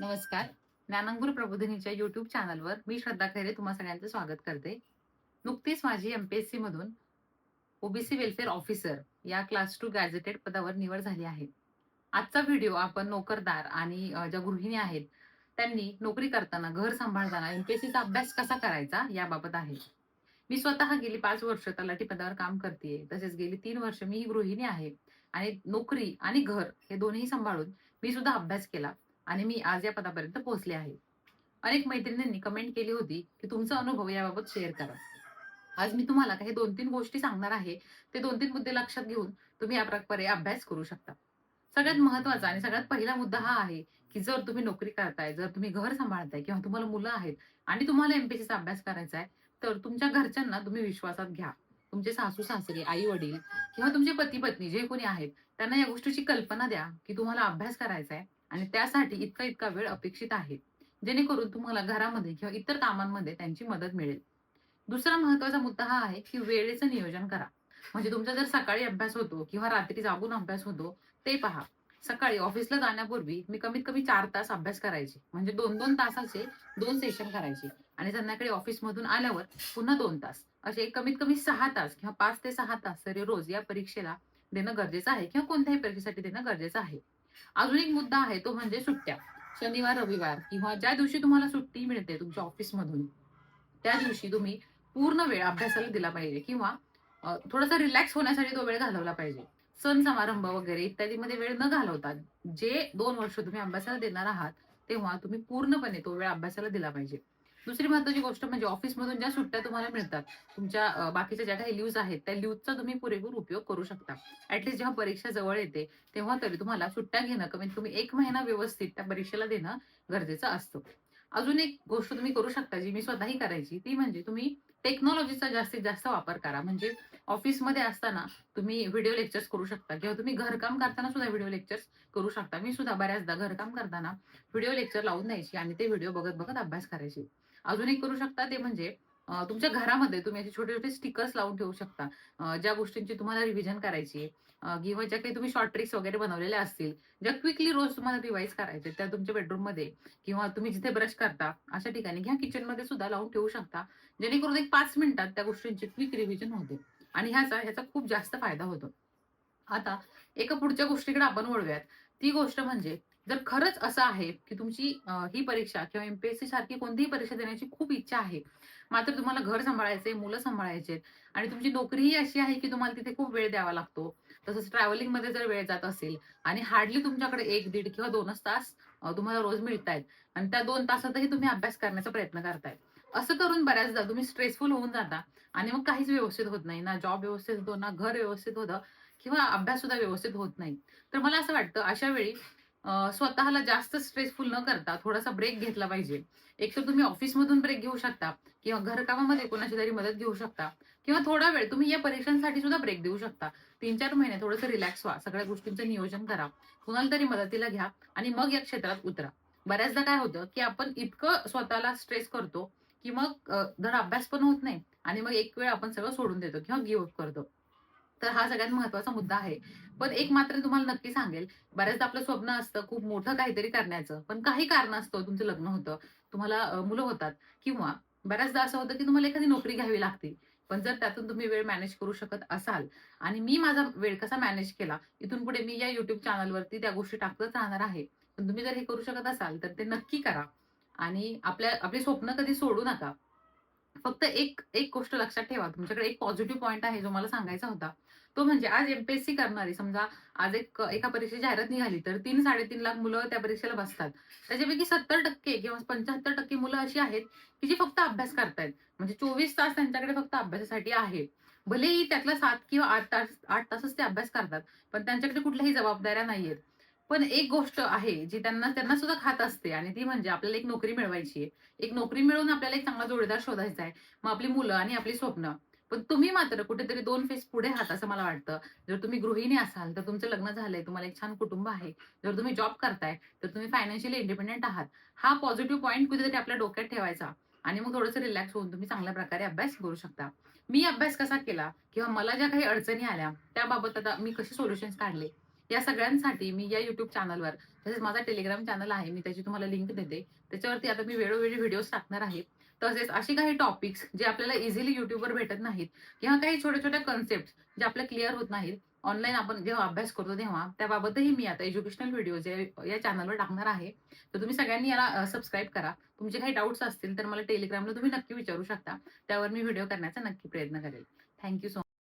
नमस्कार. ज्ञानांगुर प्रबोधिनीच्या युट्यूब चॅनलवर मी श्रद्धा खैरे तुम्हा सगळ्यांचं स्वागत करते. नुकतीच माझी एमपीएससी मधून ओबीसी वेलफेअर ऑफिसर या क्लास टू गॅजेटेड पदावर निवड झाली आहे. आजचा व्हिडिओ आपण नोकरदार आणि ज्या गृहिणी आहेत त्यांनी नोकरी करताना घर सांभाळताना एमपीएससीचा अभ्यास कसा करायचा याबाबत आहे. मी स्वतः गेली पाच वर्ष तलाठी पदावर काम करते तसेच गेली तीन वर्ष मी ही गृहिणी आहे. आणि नोकरी आणि घर हे दोन्ही सांभाळून मी सुद्धा अभ्यास केला. आणि मी आज या पदापर्यंत पोहोचले आहे. अनेक मैत्रिणींनी कमेंट केली होती की तुमचा अनुभव याबाबत शेअर करा. आज मी तुम्हाला काही दोन तीन गोष्टी सांगणार आहे. ते दोन तीन मुद्दे लक्षात घेऊन तुम्ही या प्रकारे अभ्यास करू शकता. सगळ्यात महत्त्वाचा आणि सगळ्यात पहिला मुद्दा हा आहे की जर तुम्ही नोकरी करताय जर तुम्ही घर सांभाळताय किंवा तुम्हाला मुलं आहेत आणि तुम्हाला एमपीसीचा अभ्यास करायचा आहे तर तुमच्या घरच्यांना तुम्ही विश्वासात घ्या. तुमचे सासू सासरे आई वडील किंवा तुमचे पती पत्नी जे कोणी आहेत त्यांना या गोष्टीची कल्पना द्या की तुम्हाला अभ्यास करायचा आहे. आणि त्यासाठी इतका इतका वेळ अपेक्षित आहे. जेणेकरून तुम्हाला घरामध्ये किंवा इतर कामांमध्ये त्यांची मदत मिळेल. दुसरा महत्त्वाचा मुद्दा हा आहे की वेळेचं नियोजन करा. म्हणजे तुमचा जर सकाळी अभ्यास होतो किंवा रात्री जागून अभ्यास होतो ते पहा. सकाळी ऑफिसला जाण्यापूर्वी मी कमीत कमी चार तास अभ्यास करायचे. म्हणजे दोन दोन तासाचे दोन सेशन करायचे. आणि संध्याकाळी ऑफिसमधून आल्यावर पुन्हा दोन तास. असे कमीत कमी सहा तास किंवा पाच ते सहा तास तरी रोज या परीक्षेला देणं गरजेचं आहे किंवा कोणत्याही परीक्षेसाठी देणं गरजेचं आहे. अजून एक मुद्दा आहे तो म्हणजे सुट्ट्या. शनिवार रविवार किंवा ज्या दिवशी तुम्हाला सुट्टी मिळते तुमच्या ऑफिसमधून त्या दिवशी तुम्ही पूर्ण वेळ अभ्यासाला दिला पाहिजे किंवा थोडासा रिलॅक्स होण्यासाठी तो वेळ घालवला पाहिजे. सण समारंभ वगैरे इत्यादीमध्ये वेळ न घालवता जे दोन वर्ष तुम्ही अभ्यासाला देणार आहात तेव्हा तुम्ही पूर्णपणे तो वेळ अभ्यासाला दिला पाहिजे. दुसरी महत्वाची गोष्ट म्हणजे ऑफिसमधून ज्या सुट्ट्या तुम्हाला मिळतात तुमच्या बाकीच्या ज्या काही लिव्ज आहेत त्या लिव्हचा तुम्ही पुरेपूर उपयोग करू शकता. ऍटलीस्ट जेव्हा परीक्षा जवळ येते तेव्हा तरी तुम्हाला सुट्ट्या घेणं कमीत कमी एक महिना व्यवस्थित त्या परीक्षेला देणं गरजेचं असतं. अजून एक गोष्ट तुम्ही करू शकता जी मी स्वतःही करायची ती म्हणजे तुम्ही टेक्नॉलॉजीचा जास्तीत जास्त वापर करा. म्हणजे ऑफिसमध्ये असताना तुम्ही व्हिडिओ लेक्चर्स करू शकता किंवा तुम्ही घरकाम करताना सुद्धा व्हिडिओ लेक्चर्स करू शकता. मी सुद्धा बऱ्याचदा घरकाम करताना व्हिडिओ लेक्चर लावून द्यायची आणि ते व्हिडिओ बघत बघत अभ्यास करायची. अजून एक करू शकता ते म्हणजे तुमच्या घरामध्ये तुम्ही असे छोटे छोटे स्टिकर्स लावून ठेवू शकता. ज्या गोष्टींची तुम्हाला रिव्हिजन करायची आहे, किंवा ज्या काही तुम्ही शॉर्ट ट्रिक्स वगैरे बनवलेल्या असतील ज्या क्विकली रोज तुम्हाला रिवाईज करायचे त्या तुमच्या बेडरूममध्ये किंवा तुम्ही जिथे ब्रश करता अशा ठिकाणी ह्या किचनमध्ये सुद्धा लावून ठेवू शकता. जेणेकरून एक पाच मिनिटात त्या गोष्टींची क्विक रिव्हिजन होते. आणि ह्याचा ह्याचा खूप जास्त फायदा होतो. आता एका पुढच्या गोष्टीकडे आपण वळूयात. ती गोष्ट म्हणजे जर खरंच असं आहे की तुमची ही परीक्षा किंवा एमपीएससी सारखी कोणतीही परीक्षा देण्याची खूप इच्छा आहे मात्र तुम्हाला घर सांभाळायचे मुलं सांभाळायचे आणि तुमची नोकरीही अशी आहे की तुम्हाला तिथे खूप वेळ द्यावा लागतो तसंच ट्रॅव्हलिंगमध्ये जर वेळ जात असेल आणि हार्डली तुमच्याकडे एक दीड किंवा दोनच तास तुम्हाला रोज मिळतायत आणि त्या दोन तासातही तुम्ही अभ्यास करण्याचा प्रयत्न करताय असं करून बऱ्याचदा तुम्ही स्ट्रेसफुल होऊन जाता आणि मग काहीच व्यवस्थित होत नाही ना जॉब व्यवस्थित होतो ना घर व्यवस्थित होतं किंवा अभ्यास सुद्धा व्यवस्थित होत नाही. तर मला असं वाटतं अशा वेळी स्वतःला जास्त स्ट्रेसफुल न करता थोडासा ब्रेक घेतला पाहिजे. एक तर तुम्ही ऑफिसमधून ब्रेक घेऊ शकता किंवा घरकामामध्ये कोणाची तरी मदत घेऊ शकता किंवा थोडा वेळ तुम्ही या परीक्षांसाठी सुद्धा ब्रेक देऊ शकता. तीन चार महिने थोडंसं रिलॅक्स व्हा सगळ्या गोष्टींचं नियोजन करा. कुणाला तरी मदतीला घ्या आणि मग या क्षेत्रात उतरा. बऱ्याचदा काय होतं की आपण इतकं स्वतःला स्ट्रेस करतो की मग अ, धड अभ्यास पण होत नाही आणि मग एक वेळ आपण सगळं सोडून देतो किंवा गिव्ह अप करतो. तर हा सगळ्यात महत्त्वाचा मुद्दा आहे. पण एक मात्र तुम्हाला नक्की सांगेल बऱ्याचदा आपलं स्वप्न असतं खूप मोठं काहीतरी करण्याचं. पण काही कारण असतं तुमचं लग्न होतं तुम्हाला मुलं होतात. किंवा बऱ्याचदा असं होतं की तुम्हाला एखादी नोकरी घ्यावी लागते. पण जर त्यातून तुम्ही वेळ मॅनेज करू शकत असाल आणि मी माझा वेळ कसा मॅनेज केला इथून पुढे मी या युट्यूब चॅनलवरती त्या गोष्टी टाकतच राहणार आहे. पण तुम्ही जर हे करू शकत असाल तर ते नक्की करा. आणि आपल्या आपली स्वप्न कधी सोडू नका. फक्त एक एक गोष्ट लक्षात ठेवा. तुमच्याकडे एक पॉझिटिव्ह पॉईंट आहे जो मला सांगायचा होता. तो म्हणजे आज एमपीएससी करणारी समजा आज एक एका परीक्षेची जाहिरात निघाली तर तीन साडेतीन लाख मुलं त्या परीक्षेला बसतात. त्याच्यापैकी सत्तर टक्के किंवा पंच्याहत्तर टक्के मुलं अशी आहेत की जी फक्त अभ्यास करतायत. म्हणजे चोवीस तास त्यांच्याकडे फक्त अभ्यासासाठी आहे भलेही त्यातला सात किंवा आठ तास आठ तासच ते अभ्यास करतात पण त्यांच्याकडे कुठल्याही जबाबदाऱ्या नाहीयेत. पण एक गोष्ट आहे जी त्यांना त्यांना सुद्धा खात असते आणि ती म्हणजे आपल्याला एक नोकरी मिळवायची आहे. एक नोकरी मिळवून आपल्याला एक चांगला जोडीदार शोधायचा आहे. मग आपली मुलं आणि आपली स्वप्न. पण तुम्ही मात्र कुठेतरी दोन फेस पुढे आहात असं मला वाटतं. जर तुम्ही गृहिणी असाल तर तुमचं लग्न झालंय तुम्हाला एक छान कुटुंब आहे. जर तुम्ही जॉब करताय तर तुम्ही फायनान्शियली इंडिपेंडेंट आहात. हा पॉझिटिव्ह पॉईंट कुठेतरी आपल्या डोक्यात ठेवायचा आणि मग थोडंसं रिलॅक्स होऊन तुम्ही चांगल्या प्रकारे अभ्यास करू शकता. मी अभ्यास कसा केला? किंवा मला ज्या काही अडचणी आल्या त्याबाबत आता मी कसे सोल्युशन्स काढले? या सगळ्यांसाठी मी या युट्यूब चॅनलवर तसेच माझा टेलिग्राम चॅनल आहे मी त्याची तुम्हाला लिंक देते. त्याच्यावरती आता मी वेळोवेळी व्हिडिओज टाकणार आहे. तसेच असे काही टॉपिक्स जे आपल्याला इझिली युट्यूबवर भेटत नाहीत किंवा काही छोट्या छोट्या कन्सेप्ट जे आपल्या क्लिअर होत नाहीत ऑनलाईन आपण जेव्हा अभ्यास करतो तेव्हा त्याबाबतही मी आता एज्युकेशनल व्हिडिओज या चॅनलवर टाकणार आहे. तर तुम्ही सगळ्यांनी याला सबस्क्राईब करा. तुमचे काही डाऊट्स असतील तर मला टेलिग्रामला तुम्ही नक्की विचारू शकता. त्यावर मी व्हिडिओ करण्याचा नक्की प्रयत्न करेल. Thank you so